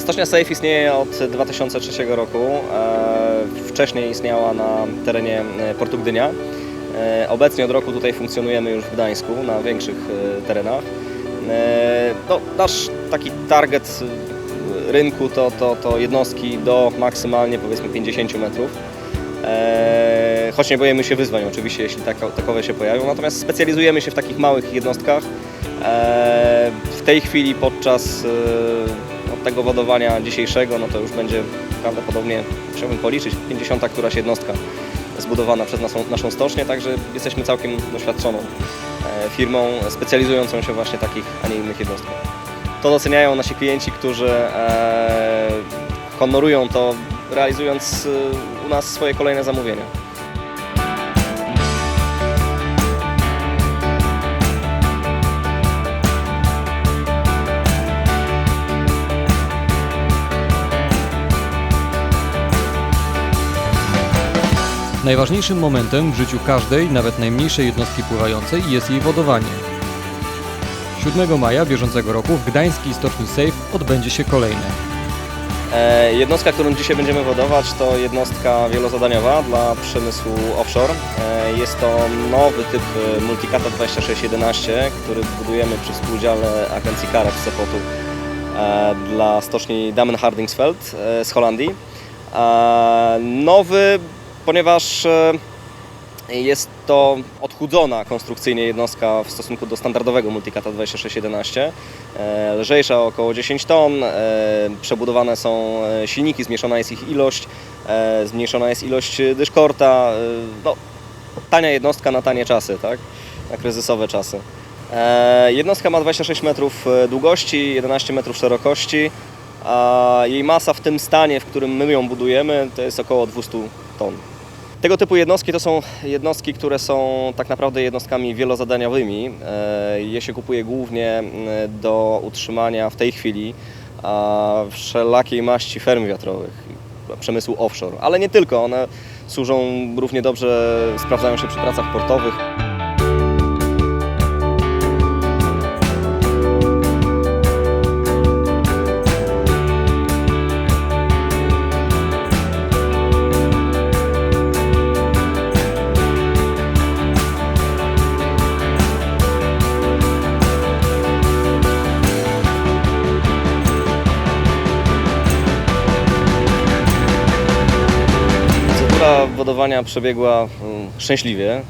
Stocznia Safe istnieje od 2003 roku. E, Wcześniej istniała na terenie e, Portu Gdynia. E, Obecnie od roku tutaj funkcjonujemy już w Gdańsku na większych terenach. No, nasz taki target rynku to, to, to jednostki do maksymalnie powiedzmy 50 metrów. Choć nie boimy się wyzwań oczywiście, jeśli takowe się pojawią. Natomiast specjalizujemy się w takich małych jednostkach. W tej chwili podczas tego wodowania dzisiejszego, no to już będzie prawdopodobnie, chciałbym policzyć, 50 któraś jednostka zbudowana przez naszą, naszą stocznię, także jesteśmy całkiem doświadczoną e, firmą specjalizującą się właśnie takich, a nie innych jednostkach. To doceniają nasi klienci, którzy e, honorują to, realizując e, u nas swoje kolejne zamówienia. Najważniejszym momentem w życiu każdej, nawet najmniejszej jednostki pływającej jest jej wodowanie. 7 maja bieżącego roku w gdańskiej stoczni Safe odbędzie się kolejne. E, Jednostka, którą dzisiaj będziemy wodować, to jednostka wielozadaniowa dla przemysłu offshore. E, Jest to nowy typ e, Multicata 2611, który budujemy przy współudziale agencji Karat z Sopotu dla stoczni Damen Hardingsfeld z Holandii. Nowy, ponieważ e, jest to odchudzona konstrukcyjnie jednostka w stosunku do standardowego Multicata 2611. E, Lżejsza około 10 ton, e, przebudowane są silniki, zmniejszona jest ich ilość, zmniejszona jest ilość dyszkorta. No, tania jednostka na tanie czasy, tak? Na kryzysowe czasy. Jednostka ma 26 metrów długości, 11 metrów szerokości, a jej masa w tym stanie, w którym my ją budujemy, to jest około 200 ton. Tego typu jednostki to są jednostki, które są tak naprawdę jednostkami wielozadaniowymi. E, Je się kupuje głównie m, do utrzymania w tej chwili wszelakiej maści ferm wiatrowych, przemysłu offshore, ale nie tylko. One służą równie dobrze, sprawdzają się przy pracach portowych. Procedura wodowania przebiegła mm, szczęśliwie. E,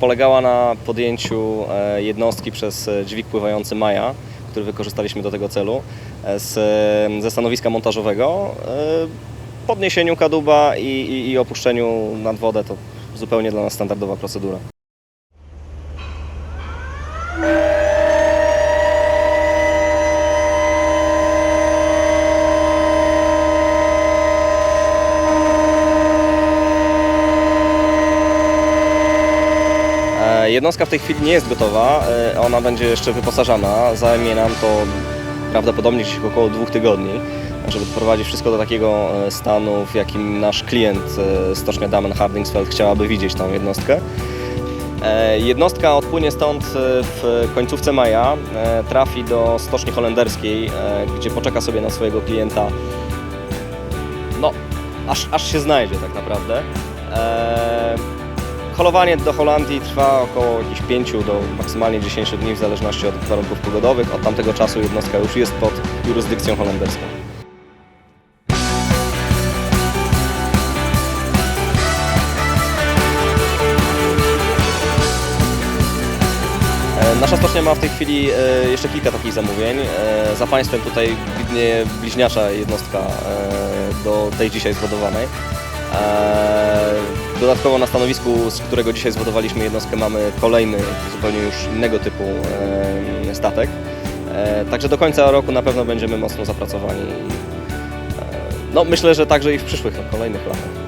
Polegała na podjęciu e, jednostki przez e, dźwig pływający Maja, który wykorzystaliśmy do tego celu, z, e, ze stanowiska montażowego, podniesieniu kadłuba i, i, i opuszczeniu nad wodę. To zupełnie dla nas standardowa procedura. E, Jednostka w tej chwili nie jest gotowa, e, ona będzie jeszcze wyposażana. Zajmie nam to prawdopodobnie około dwóch tygodni, żeby doprowadzić wszystko do takiego e, stanu, w jakim nasz klient e, Stocznia Damen Hardingsfeld chciałaby widzieć tą jednostkę. Jednostka odpłynie stąd w końcówce maja, trafi do Stoczni Holenderskiej, gdzie poczeka sobie na swojego klienta. No, aż, aż się znajdzie tak naprawdę. Holowanie do Holandii trwa około jakichś 5 do maksymalnie 10 dni w zależności od warunków pogodowych. Od tamtego czasu jednostka już jest pod jurysdykcją holenderską. E, Nasza stocznia ma w tej chwili e, jeszcze kilka takich zamówień. E, Za Państwem tutaj widnieje bliźniacza jednostka do tej dzisiaj zwodowanej. Dodatkowo na stanowisku, z którego dzisiaj zwodowaliśmy jednostkę, mamy kolejny, zupełnie już innego typu statek. E, Także do końca roku na pewno będziemy mocno zapracowani. E, No, myślę, że także i w przyszłych kolejnych latach.